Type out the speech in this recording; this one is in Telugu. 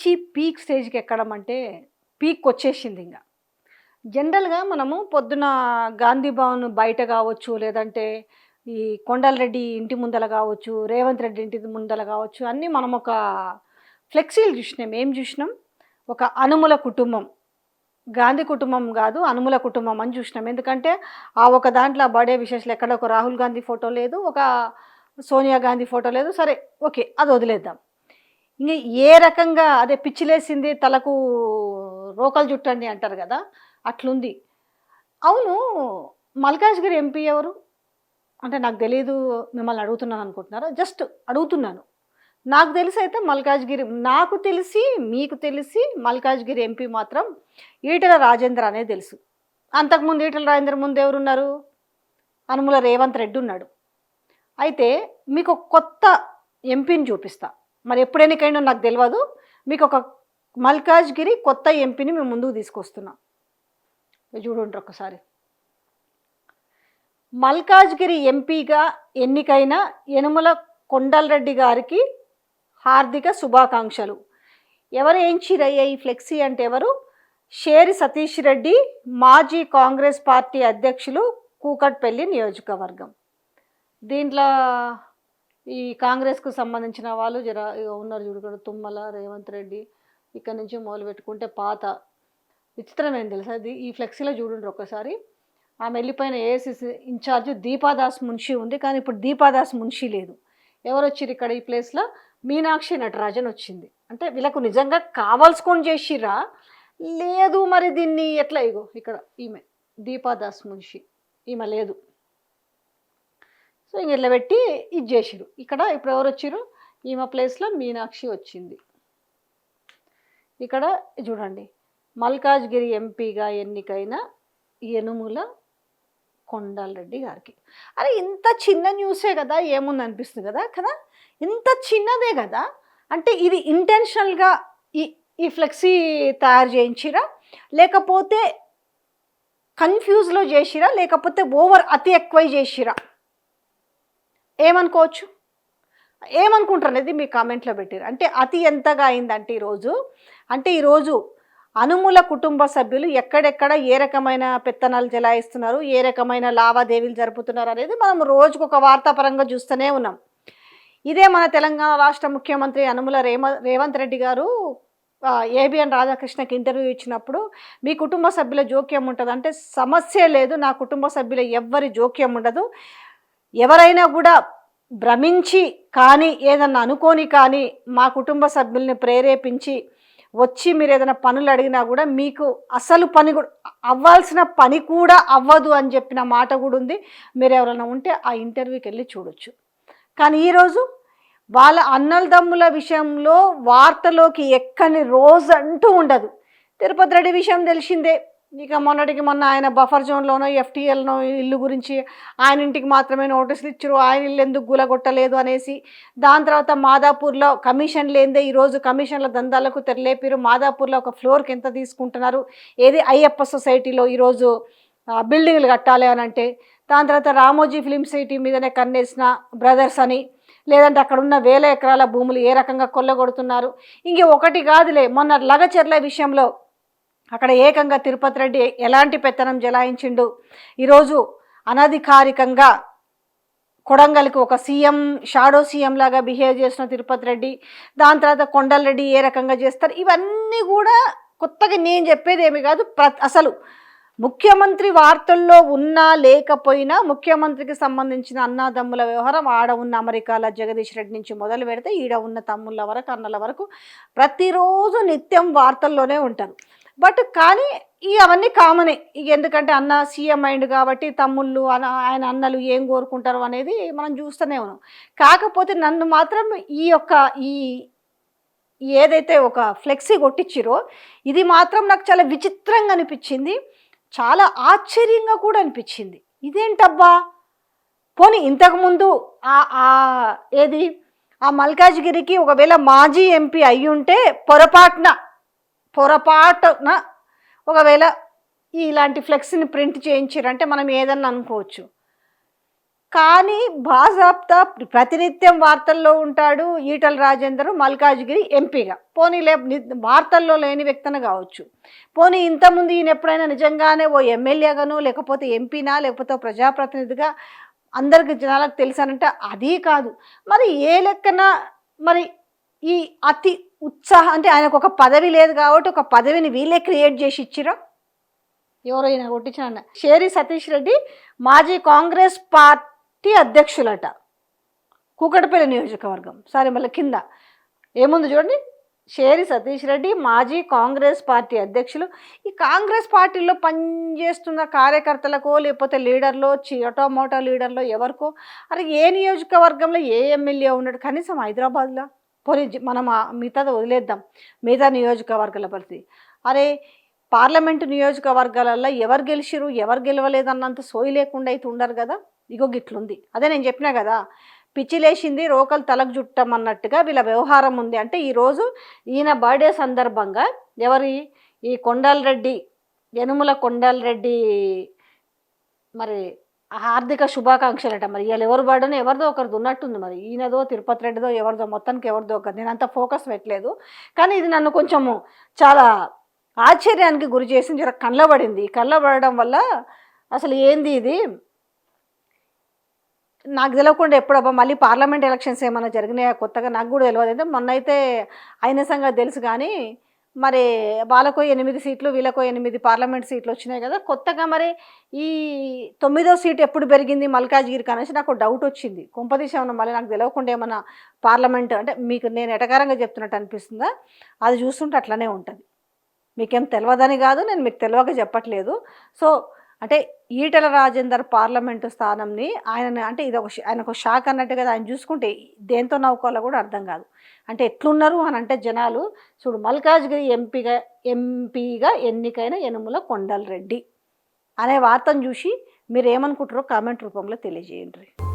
పిచ్చి పీక్ స్టేజ్కి ఎక్కడం అంటే పీక్ వచ్చేసింది ఇంకా జనరల్గా మనము పొద్దున గాంధీ భవన్ బయట కావచ్చు లేదంటే ఈ కొండలరెడ్డి ఇంటి ముందల కావచ్చు రేవంత్ రెడ్డి ఇంటి ముందల కావచ్చు అన్నీ మనం ఒక ఫ్లెక్సీలు చూసినాం. ఏం చూసినాం? ఒక అనుముల కుటుంబం. గాంధీ కుటుంబం కాదు అనుముల కుటుంబం అని చూసినాం. ఎందుకంటే ఆ ఒక దాంట్లో బర్త్డే విశేషాలు ఎక్కడ ఒక రాహుల్ గాంధీ ఫోటో లేదు ఒక సోనియా గాంధీ ఫోటో లేదు. సరే ఓకే అది వదిలేద్దాం. ఇంక ఏ రకంగా అదే పిచ్చిలేసింది తలకు రోకలు చుట్టండి అంటారు కదా అట్లుంది. అవును మల్కాజ్గిరి ఎంపీ ఎవరు? అంటే నాకు తెలియదు మిమ్మల్ని అడుగుతున్నాను అనుకుంటున్నారా? జస్ట్ అడుగుతున్నాను. నాకు తెలిసి అయితే మల్కాజ్గిరి నాకు తెలిసి మీకు తెలిసి మల్కాజ్గిరి ఎంపీ మాత్రం ఈటల రాజేంద్ర అనే తెలుసు. అంతకుముందు ఈటల రాజేంద్ర ముందు ఎవరున్నారు? అనుముల రేవంత్ రెడ్డి ఉన్నాడు. అయితే మీకు కొత్త ఎంపీని చూపిస్తా. మరి ఎప్పుడు ఎన్నికైనా నాకు తెలియదు మీకు ఒక మల్కాజ్గిరి కొత్త ఎంపీని మేము ముందుకు తీసుకొస్తున్నాం. చూడండి ఒకసారి మల్కాజ్గిరి ఎంపీగా ఎన్నికైన యనుమల కొండలరెడ్డి గారికి హార్దిక శుభాకాంక్షలు. ఎవరు ఏంచిరయ్యా ఈ ఫ్లెక్సీ అంటే ఎవరు? షేరి సతీష్ రెడ్డి మాజీ కాంగ్రెస్ పార్టీ అధ్యక్షులు కూకట్పల్లి నియోజకవర్గం. దీంట్లో ఈ కాంగ్రెస్కు సంబంధించిన వాళ్ళు జర ఇగో ఉన్నారు చూడు తుమ్మల రేవంత్ రెడ్డి ఇక్కడ నుంచి మొదలు పెట్టుకుంటే పాత. విచిత్రం ఏం తెలుసా అది? ఈ ఫ్లెక్సీలో చూడండి ఒకసారి ఆమె వెళ్ళిపోయిన ఏఐసిసి ఇన్ఛార్జ్ దీపాదాస్ మున్షి ఉంది కానీ ఇప్పుడు దీపాదాస్ మున్షి లేదు. ఎవరు వచ్చిర్రు ఇక్కడ ఈ ప్లేస్లో? మీనాక్షి నటరాజన్ వచ్చింది. అంటే వీళ్ళకు నిజంగా కావాల్సుకొని చేసిర్రా? లేదు మరి దీన్ని ఎట్లా ఇగో ఇక్కడ ఈమె దీపాదాస్ మున్షి. ఈమె లేదు. సో ఇంక ఇట్లా పెట్టి ఇది చేసిరు ఇక్కడ ఇప్పుడు ఎవరు వచ్చిర్రు? ఈమె ప్లేస్లో మీనాక్షి వచ్చింది. ఇక్కడ చూడండి. మల్కాజ్గిరి ఎంపీగా ఎన్నికైన యనుముల కొండాలరెడ్డి గారికి. అరే ఇంత చిన్న న్యూసే కదా ఏముంది అనిపిస్తుంది కదా? కదా? ఇంత చిన్నదే కదా? అంటే ఇది ఇంటెన్షనల్గా ఈ ఈ ఫ్లెక్సీ తయారు చేయించిరా? లేకపోతే కన్ఫ్యూజ్లో చేసిరా? లేకపోతే ఓవర్ అతి ఎక్కువ చేసిరా? ఏమనుకోవచ్చు? ఏమనుకుంటారు అనేది మీ కామెంట్లో పెట్టారు. అంటే అతి ఎంతగా అయిందంటే ఈరోజు? అంటే ఈరోజు అనుముల కుటుంబ సభ్యులు ఎక్కడెక్కడ ఏ రకమైన పెత్తనాలు జలాయిస్తున్నారు? ఏ రకమైన లావాదేవీలు జరుపుతున్నారు అనేది మనం రోజుకు ఒక వార్తాపరంగా చూస్తూనే ఉన్నాం. ఇదే మన తెలంగాణ రాష్ట్ర ముఖ్యమంత్రి అనుముల రేమ రేవంత్ రెడ్డి గారు ఏబిఎన్ రాధాకృష్ణకి ఇంటర్వ్యూ ఇచ్చినప్పుడు మీ కుటుంబ సభ్యుల జోక్యం ఉంటుంది అంటే సమస్య లేదు. నా కుటుంబ సభ్యుల ఎవ్వరి జోక్యం ఉండదు. ఎవరైనా కూడా భ్రమించి కానీ ఏదన్నా అనుకోని కానీ మా కుటుంబ సభ్యుల్ని ప్రేరేపించి వచ్చి మీరు ఏదైనా పనులు అడిగినా కూడా మీకు అసలు పని కూడా అవ్వాల్సిన పని కూడా అవ్వదు అని చెప్పిన మాట కూడా ఉంది. మీరు ఎవరైనా ఉంటే ఆ ఇంటర్వ్యూకి వెళ్ళి చూడొచ్చు. కానీ ఈరోజు వాళ్ళ అన్నలదమ్ముల విషయంలో వార్తలోకి ఎక్కని రోజు అంటూ ఉండదు. తిరుపతి రెడ్డి విషయం తెలిసిందే. ఇక మొన్నటికి మొన్న ఆయన బఫర్ జోన్లోనో ఎఫ్టీఎల్నో ఇల్లు గురించి ఆయన ఇంటికి మాత్రమే నోటీసులు ఇచ్చారు. ఆయన ఇల్లు ఎందుకు గులగొట్టలేదు అనేసి. దాని తర్వాత మాదాపూర్లో కమిషన్ లేదే ఈరోజు కమిషన్ల దందాలకు తెరలేపారు. మాదాపూర్లో ఒక ఫ్లోర్కి ఎంత తీసుకుంటున్నారు? ఏది అయ్యప్ప సొసైటీలో ఈరోజు బిల్డింగ్లు కట్టాలి అని అంటే. దాని తర్వాత రామోజీ ఫిలిం సిటీ మీదనే కన్నేసిన బ్రదర్స్ అని. లేదంటే అక్కడ ఉన్న వేల ఎకరాల భూములు ఏ రకంగా కొల్లగొడుతున్నారు? ఇంక ఒకటి కాదులే మొన్న లగచెర్ల విషయంలో అక్కడ ఏకంగా తిరుపతి రెడ్డి ఎలాంటి పెత్తనం జలాయించిండు? ఈరోజు అనధికారికంగా కొడంగల్కి ఒక సీఎం షాడో సీఎం లాగా బిహేవ్ చేసిన తిరుపతి రెడ్డి దాని తర్వాత కొండలరెడ్డి ఏ రకంగా చేస్తారు? ఇవన్నీ కూడా కొత్తగా నేను చెప్పేది ఏమి కాదు. ప్ర అసలు ముఖ్యమంత్రి వార్తల్లో ఉన్నా లేకపోయినా ముఖ్యమంత్రికి సంబంధించిన అన్నాదమ్ముల వ్యవహారం ఆడ ఉన్న అమెరికాల జగదీష్ రెడ్డి నుంచి మొదలు పెడితే ఈడ ఉన్న తమ్ముళ్ళ వరకు అన్నల వరకు ప్రతిరోజు నిత్యం వార్తల్లోనే ఉంటారు. బట్ కానీ ఈ అవన్నీ కామనే. ఇక ఎందుకంటే అన్న సీఎం అయిండు కాబట్టి తమ్ముళ్ళు ఆయన అన్నలు ఏం కోరుకుంటారు అనేది మనం చూస్తూనే ఉన్నాం. కాకపోతే నన్ను మాత్రం ఈ యొక్క ఈ ఏదైతే ఒక ఫ్లెక్సీ కొట్టించిరో ఇది మాత్రం నాకు చాలా విచిత్రంగా అనిపించింది. చాలా ఆశ్చర్యంగా కూడా అనిపించింది. ఇదేంటబ్బా? పోనీ ఇంతకుముందు ఆ ఏది? ఆ మల్కాజ్గిరికి ఒకవేళ మాజీ ఎంపీ అయ్యుంటే పొరపాటున పొరపాటున ఒకవేళ ఇలాంటి ఫ్లెక్స్ని ప్రింట్ చేయించారంటే మనం ఏదన్నా అనుకోవచ్చు. కానీ బాజాబ్తా ప్రతినిత్యం వార్తల్లో ఉంటాడు ఈటల రాజేందర్ మల్కాజ్గిరి ఎంపీగా. పోనీ లే వార్తల్లో లేని వ్యక్తన కావచ్చు. పోనీ ఇంతకుముందు ఈయన ఎప్పుడైనా నిజంగానే ఓ ఎమ్మెల్యేగాను లేకపోతే ఎంపీనా లేకపోతే ప్రజాప్రతినిధిగా అందరికి జనాలకు తెలుసానంటే అది కాదు. మరి ఏ లెక్కన మరి ఈ అతి ఉత్సాహం అంటే ఆయనకు ఒక పదవి లేదు కాబట్టి ఒక పదవిని వీళ్ళే క్రియేట్ చేసి ఇచ్చిరా ఎవరైనా కొట్టించిన షేరి సతీష్ రెడ్డి మాజీ కాంగ్రెస్ పార్టీ అధ్యక్షులట. కూకటపల్లి నియోజకవర్గం. సరే మళ్ళీ కింద. ఏముంది చూడండి? షేరి సతీష్ రెడ్డి మాజీ కాంగ్రెస్ పార్టీ అధ్యక్షులు. ఈ కాంగ్రెస్ పార్టీలో పనిచేస్తున్న కార్యకర్తలకో లేకపోతే లీడర్లో చిటోమోటో లీడర్లో ఎవరికో అరే ఏ నియోజకవర్గంలో ఏ ఎమ్మెల్యే ఉన్నాడు? కనీసం హైదరాబాద్లో. పోనీ మనం మిగతాది వదిలేద్దాం. మిగతా నియోజకవర్గాల పరిస్థితి. అరే పార్లమెంటు నియోజకవర్గాలలో ఎవరు గెలిచిరు ఎవరు గెలవలేదన్నంత సోయి లేకుండా అయితే ఉండరు కదా? ఇగో గిట్లుంది. అదే నేను చెప్పినా కదా పిచ్చిలేసింది రోకలు తలకు చుట్టమన్నట్టుగా వీళ్ళ వ్యవహారం ఉంది. అంటే ఈరోజు ఈయన బర్త్డే సందర్భంగా ఎవరి ఈ కొండాలరెడ్డి యనుమల కొండాలరెడ్డి మరి ఆర్థిక శుభాకాంక్షలట మరి. వీళ్ళు ఎవరు బర్త్డేనో ఎవరిదో ఒకరిది ఉన్నట్టుంది మరి. ఈయనదో తిరుపతి రెడ్డిదో ఎవరిదో మొత్తానికి ఎవరిదో ఒకరు నేను అంత ఫోకస్ పెట్టలేదు. కానీ ఇది నన్ను కొంచెము చాలా ఆశ్చర్యానికి గురి చేసింది. జర కళ్ళబడింది కళ్ళబడడం వల్ల అసలు ఏంది ఇది? నాకు తెలియకుండా ఎప్పుడబ్బా మళ్ళీ పార్లమెంట్ ఎలక్షన్స్ ఏమైనా జరిగినాయా? కొత్తగా నాకు కూడా తెలియదు అయితే మొన్న అయితే అయిన సంగతి తెలుసు కానీ మరి వాళ్ళకో ఎనిమిది సీట్లు వీళ్ళకో ఎనిమిది పార్లమెంట్ సీట్లు వచ్చినాయి కదా. కొత్తగా మరి ఈ తొమ్మిదో సీట్ ఎప్పుడు పెరిగింది మల్కాజ్గిరికి అనేసి నాకు డౌట్ వచ్చింది. కుంపదీశ మళ్ళీ నాకు తెలియకుండా ఏమన్నా పార్లమెంట్ అంటే మీకు నేను ఎటకారంగా చెప్తున్నట్టు అనిపిస్తుందా? అది చూస్తుంటే అట్లనే ఉంటుంది. మీకేం తెలియదని కాదు నేను మీకు తెలియక చెప్పట్లేదు. సో అంటే ఈటల రాజేందర్ పార్లమెంటు స్థానంని ఆయన అంటే ఇది ఒక ఆయన ఒక షాక్ అన్నట్టుగా ఆయన చూసుకుంటే దేంతో నవ్వుకోవాలో కూడా అర్థం కాదు. అంటే ఎట్లున్నారు అని అంటే జనాలు చూడు మల్కాజ్గిరి ఎంపీగా ఎంపీగా ఎన్నికైన యనుమల కొండల రెడ్డి అనే వార్తను చూసి మీరు ఏమనుకుంటారో కామెంట్ రూపంలో తెలియజేయండి.